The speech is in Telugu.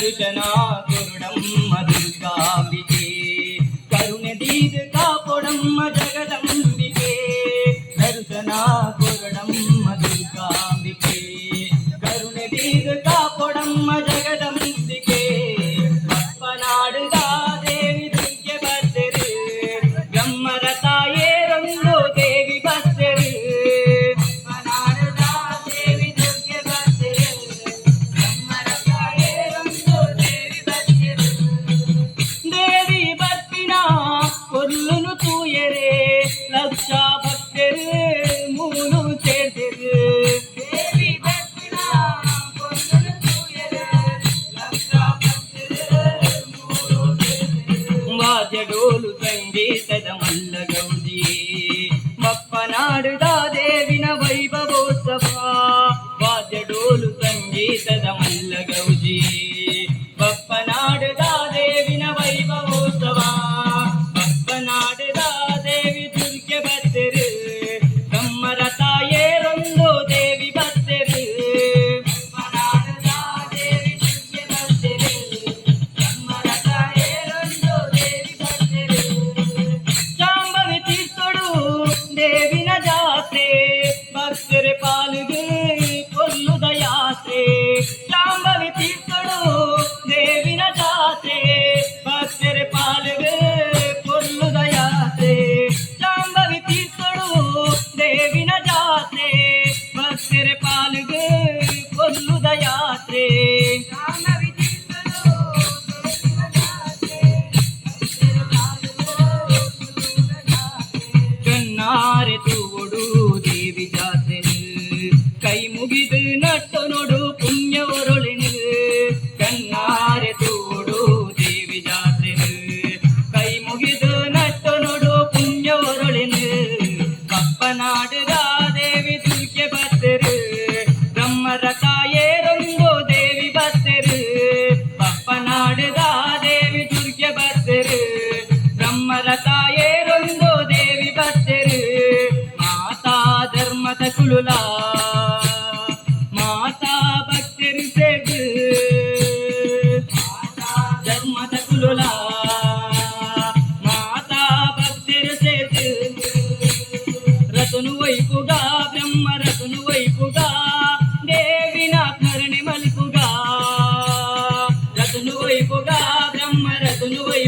దర్శనాదురుడమ్మ దుర్గాంబికే కరుణ దీద కాపుడమ్మ జగదంబికే. దర్శనా கண்டேததமல்லக ಕಟ್ಟನುಡು ಪುಣ್ಯವರೊಳಿನು ಕಣ್ಣಾರೆ ತೂಡು ದೇವಿ ಜಾತ್ರೆನು ಕೈ ಮುಗಿದು ನಟ್ಟನುಡು ಪುಣ್ಯವರೊಳಿನು ಕಪ್ಪನಾಡುಗ ದೇವಿ ತೂಕೆ ಬತ್ತರು ಬ್ರಹ್ಮರ ತಾಯೇರೊಂದು ದೇವಿ ಬತ್ತರು ಕಪ್ಪನಾಡುಗ ದೇವಿ ತೂಕೆ ಬತ್ತರು ಬ್ರಹ್ಮರ ತಾಯೇರೊಂದು ದೇವಿ ಬತ್ತರು ಮಾತಾ ಧರ್ಮದ ಕುಳುಲಾ continua aí